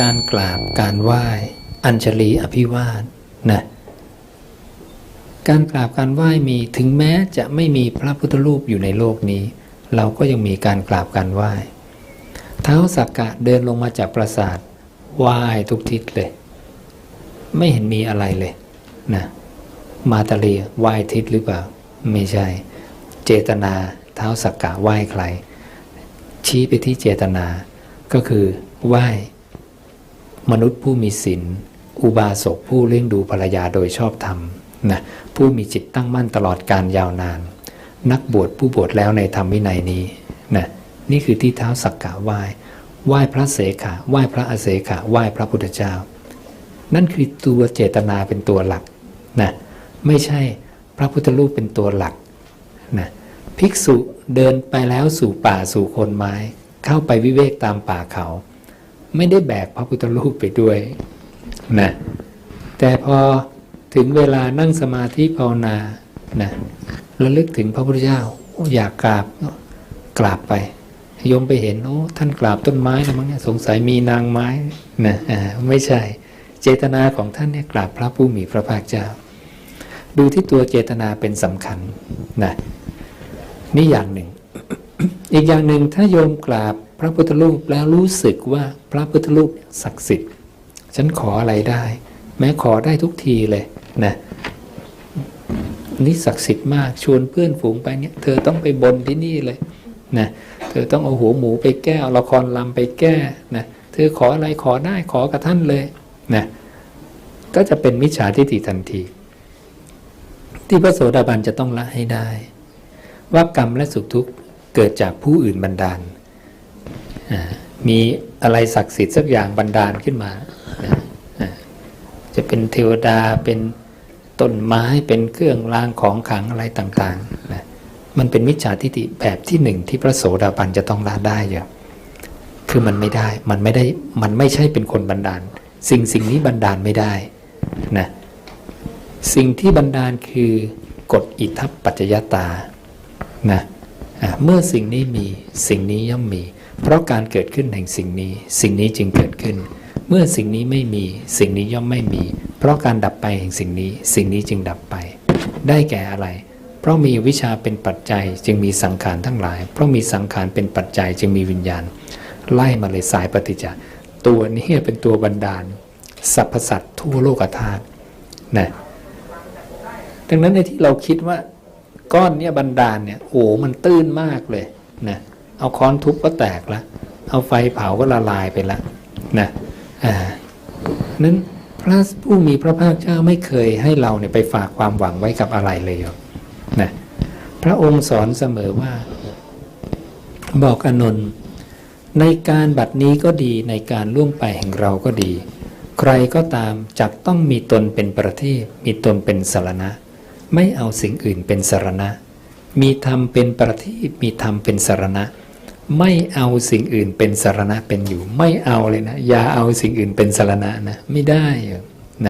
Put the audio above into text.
การกราบการไหว้ อัญชลีอภิวาสนะการกราบการไหว้มีถึงแม้จะไม่มีพระพุทธรูปอยู่ในโลกนี้ เราก็ยังมีการกราบการไหว้ เท้าสักกะเดินลงมาจากปราสาทไหว้ทุกทิศเลย ไม่เห็นมีอะไรเลยนะมาตาลีไหว้ทิศหรือเปล่า ไม่ใช่ เจตนาเท้าสักกะไหว้ใคร ชี้ไปที่เจตนาก็คือไหว้ มนุษย์ผู้มีศีลอุบาสกผู้เลี้ยงดูภรรยาโดยชอบธรรมนะผู้มีจิตตั้งมั่นตลอดการยาวนาน นักบวชผู้บวชแล้วในธรรมวินัยนี้นะนี่คือที่เท้าสักกะไหว้ไหว้พระเสขะไหว้พระอเสขะไหว้พระพุทธเจ้า นั่นคือตัวเจตนาเป็นตัวหลักนะไม่ใช่พระพุทธรูปเป็นตัวหลักนะภิกษุเดินไปแล้วสู่ป่าสู่คนไม้ เข้าไปวิเวกตามป่าเขา ไม่ได้แบกพระพุทธรูปไปด้วยนะแต่พอถึงเวลานั่งสมาธิภาวนานะระลึกถึงพระพุทธเจ้าอยากกราบกราบไปโยมไปเห็นโอ้ท่านกราบต้นไม้แล้วมั้งเนี่ยสงสัยมีนางไม้นะไม่ใช่ เจตนาของท่านเนี่ยกราบพระผู้มีพระภาคเจ้า ดูที่ตัวเจตนาเป็นสำคัญนะนี่อย่างหนึ่ง อีกอย่างหนึ่งถ้าโยมกราบพระพุทธรูปแล้วรู้สึกว่าพระพุทธรูปศักดิ์สิทธิ์ ฉันขออะไรได้ แม้ขอได้ทุกทีเลยนะนี่ศักดิ์สิทธิ์มากชวนเพื่อนฝูงไปเนี่ยเธอต้องไปบนที่นี่เลยนะเธอต้องเอาหัวหมูไปแก้เอาละครลำไปแก้นะเธอขออะไรขอได้ขอกับท่านเลยนะก็จะเป็นมิจฉาทิฏฐิทันที ที่พระโสดาบันจะต้องละให้ได้ ว่ากรรมและสุขทุกข์ เกิดจากผู้อื่นบันดาล มีอะไรศักดิ์สิทธิ์สักอย่างบันดาลขึ้นมา จะเป็นเทวดาเป็นต้นไม้เป็นเครื่องรางของขังอะไรต่างๆนะมันเป็นมิจฉาทิฏฐิแบบที่หนึ่งที่พระโสดาบันจะต้องละได้อยู่คือมันไม่ได้ มันไม่ได้ มันไม่ใช่เป็นคนบันดาล สิ่งสิ่งนี้บันดาลไม่ได้นะ สิ่งที่บันดาลคือกฎอิทัปปัจจยตา นะ เมื่อสิ่งนี้มีสิ่งนี้ย่อมมี เพราะการเกิดขึ้นแห่งสิ่งนี้ สิ่งนี้จึงเกิดขึ้น เมื่อสิ่งนี้ไม่มีสิ่งนี้ย่อมไม่มี เพราะการดับไปแห่งสิ่งนี้ สิ่งนี้จึงดับไป ได้แก่อะไร เพราะมีวิชาเป็นปัจจัยจึงมีสังขารทั้งหลาย เพราะมีสังขารเป็นปัจจัยจึงมีวิญญาณ ไล่มาเลยสายปฏิจจ์ตัวนี้เป็นตัวบันดาลสรรพสัตว์ทั่วโลกธาตุนะดังนั้นในที่เราคิดว่า ก้อนเนี้ยบันดาลเนี่ยโอ้มันตื้นมากเลยนะเอาค้อนทุบก็แตกละเอาไฟเผาก็ละลายไปละนะอ่านั้นพระผู้มีพระภาคเจ้าไม่เคยให้เราเนี่ยไปฝากความหวังไว้กับอะไรเลยนะพระองค์สอนเสมอว่า บอกอนนท์ในการบัดนี้ก็ดีในการล่วงไปแห่งเราก็ดี ใครก็ตามจักต้องมีตนเป็นประทีปมีตนเป็นสารณะ ไม่เอาสิ่งอื่นเป็นสารณะ มีธรรมเป็นประทีปมีธรรมเป็นสารณะ ไม่เอาสิ่งอื่นเป็นสารณะเป็นอยู่ ไม่เอาเลยนะ อย่าเอาสิ่งอื่นเป็นสารณะนะ ไม่ได้